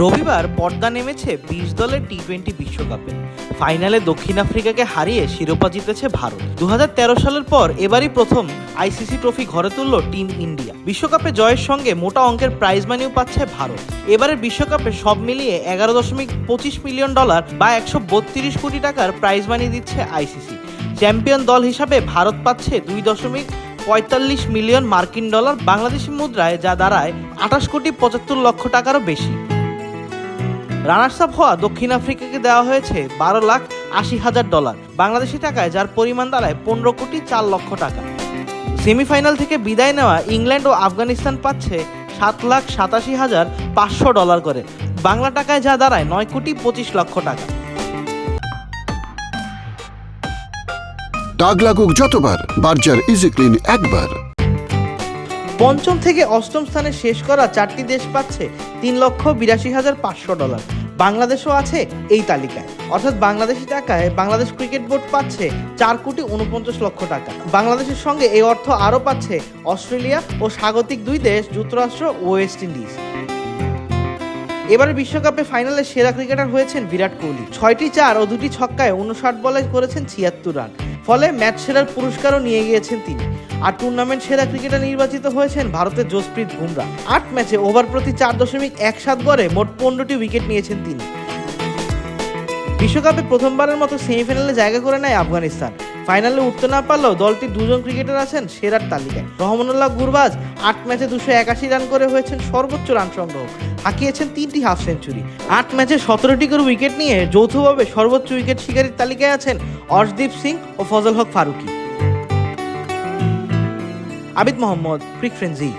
রবিবার পর্দা নেমেছে বিশ দলের টি টোয়েন্টি বিশ্বকাপে। ফাইনালে দক্ষিণ আফ্রিকাকে হারিয়ে শিরোপা জিতেছে ভারত। দু হাজার তেরো সালের পর এবারই প্রথম আইসিসি ট্রফি ঘরে তুলল টিম ইন্ডিয়া। বিশ্বকাপে জয়ের সঙ্গে মোটা অঙ্কের প্রাইজ মানিও পাচ্ছে ভারত। এবারের বিশ্বকাপে সব মিলিয়ে এগারো দশমিক পঁচিশ মিলিয়ন ডলার বা একশো বত্রিশ কোটি টাকার প্রাইজ মানি দিচ্ছে আইসিসি। চ্যাম্পিয়ন দল হিসাবে ভারত পাচ্ছে দুই দশমিক পঁয়তাল্লিশ মিলিয়ন মার্কিন ডলার বাংলাদেশি মুদ্রায়, যা দাঁড়ায় আঠাশ কোটি পঁচাত্তর লক্ষ টাকারও বেশি। রানার্স আপ হওয়া দক্ষিণ আফ্রিকাকে দেওয়া হয়েছে বারো লাখ আশি হাজার ডলার। বাংলাদেশি টাকায় যার পরিমাণ দাঁড়ায় পনেরো কোটি চার লক্ষ টাকা। সেমিফাইনাল থেকে বিদায় নেওয়া ইংল্যান্ড ও আফগানিস্তান পাচ্ছে সাত লাখ সাতাশি হাজার পাঁচশো ডলার করে। বাংলা টাকায় যা দাঁড়ায় নয় কোটি পঁচিশ লক্ষ টাকা। দাগ লাগুক যতবার বার্জার ইজি ক্লিন একবার। পঞ্চম থেকে অষ্টম স্থানে শেষ করা চারটি দেশ পাচ্ছে তিন লক্ষ বিরাশি হাজার পাঁচশো ডলার। বাংলাদেশও আছে এই তালিকায়। অর্থাৎ বাংলাদেশি টাকায় বাংলাদেশ ক্রিকেট বোর্ড পাচ্ছে চার কোটি উনপঞ্চাশ লক্ষ টাকা। বাংলাদেশের সঙ্গে এই অর্থ আরও পাচ্ছে অস্ট্রেলিয়া ও স্বাগতিক দুই দেশ, যুক্তরাষ্ট্র ও ওয়েস্ট ইন্ডিজ। এবারে বিশ্বকাপে ফাইনালে সেরা ক্রিকেটার হয়েছেন বিরাট কোহলি। ছয়টি চার ও দুটি ছক্কায় উনষাট বলে করেছেন ছিয়াত্তর রান। ফলে ম্যাচ সেরার পুরস্কারও নিয়ে গিয়েছেন তিনি। আর টুর্নামেন্ট সেরা ক্রিকেটার নির্বাচিত হয়েছেন ভারতের জসপ্রীত বুমরা। আট ম্যাচে ওভার প্রতি চার দশমিক এক সাত গড়ে মোট পনেরোটি উইকেট নিয়েছেন তিনি। বিশ্বকাপে প্রথমবারের মতো সেমিফাইনালে জায়গা করে নেয় আফগানিস্তান। ফাইনালে উঠতে না পারলেও দলটির দুজন ক্রিকেটার আছেন সেরার তালিকায়। রহমানুল্লাহ গুরবাজ আট ম্যাচে দুশো একাশি রান করে হয়েছেন সর্বোচ্চ রান সংগ্রহ। হাঁকিয়েছেন তিনটি হাফ সেঞ্চুরি আট ম্যাচে সতেরোটি করে উইকেট নিয়ে যৌথভাবে সর্বোচ্চ উইকেট শিকারীর তালিকায় আছেন অর্শদীপ সিং ও ফজল হক ফারুকি। আবিদ মোহাম্মদ ক্রিক ফ্রেন্সি।